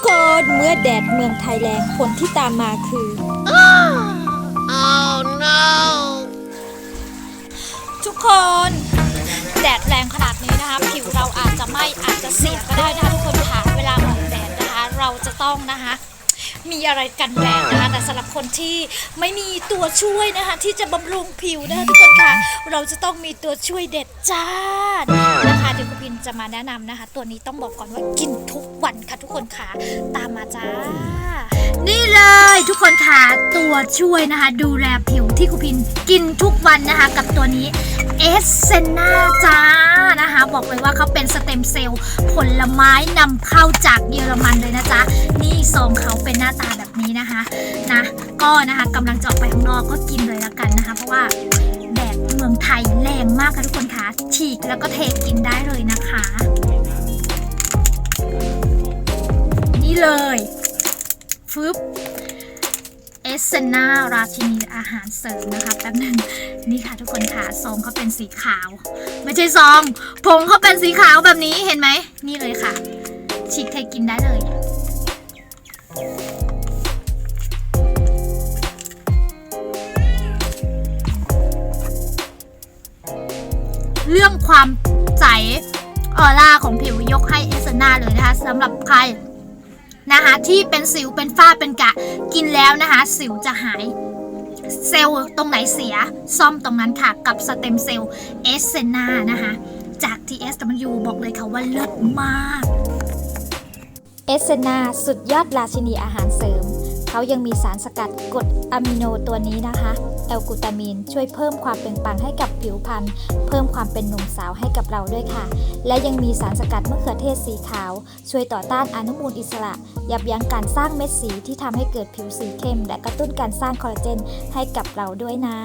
กคนเมื่อแดดเมืองไทยแรงผลที่ตามมาคือ Oh no! ทุกคน แดดแรงขนาดนี้นะคะ ผิวเราอาจจะไหม่อาจจะเสียก็ได้นะคะทุกคนค่ะเวลาออกแดดนะคะ เราจะต้องนะคะ มีอะไรกันแดดนะคะแต่สำหรับคนที่ไม่มีตัวช่วยนะคะ ที่จะบำรุงผิวนะคะทุกคนคะเราจะต้องมีตัวช่วยเด็ดจ้านะคะเดี๋ยวคุณพินจะมาแนะนำนะคะ ตัวนี้ต้องบอกก่อนว่ากินทุกวันค่ะทุกคนค่ะตามมาจ้า นี่เลยทุกคนค่ะตัวช่วยนะคะ ดูแลผิวที่คุณพินกินทุกวันนะคะ กับตัวนี้เอสเซนาจ้า บอกเลยว่าเขาเป็นสเต็มเซลล์ผลไม้นำเข้าจากเยอรมันเลยนะจ๊ะ นี่ซองเขาเป็นหน้าตาแบบนี้นะคะนะก็นะคะกำลังจะออกไปข้างนอกก็กินเลยละกันนะคะ เพราะว่าแดดเมืองไทยแรงมากค่ะทุกคนค่ะฉีกแล้วก็เทกินได้เลยนะคะ นี่เลยฟึบ เอสเซนาราชินีอาหารเสริมนะคะแป๊บหนึงนี่ค่ะทุกคนค่ะซองเขาเป็นสีขาว ไม่ใช่ซองผงเขาเป็นสีขาวแบบนี้เห็นไหม นี่เลยค่ะ ฉีกเทกินได้เลย เรื่องความใสออร่าของผิวยกให้เอสเซนาเลยนะคะสำหรับใครนะคะที่เป็นสิวเป็นฝ้าเป็นกะ กินแล้วนะคะ สิวจะหายเซลล์ตรงไหนเสียซ่อมตรงนั้นค่ะกับสเต็มเซลล์เอสเซนานะคะจาก TSW บอกเลยค่ะว่าเลิศมากเอสเซนาสุดยอดราชินีอาหารเสริม เขายังมีสารสกัดกรดอะมิโนตัวนี้นะคะแอลกูตามีนช่วยเพิ่มความเปล่งปลั่งให้กับผิวพรรณเพิ่มความเป็นหนุ่มสาวให้กับเราด้วยค่ะ และยังมีสารสกัดมะเขือเทศสีขาว ช่วยต่อต้านอนุมูลอิสระ ยับยั้งการสร้างเม็ดสีที่ทำให้เกิดผิวสีเข้ม และกระตุ้นการสร้างคอลลาเจนให้กับเราด้วยนะ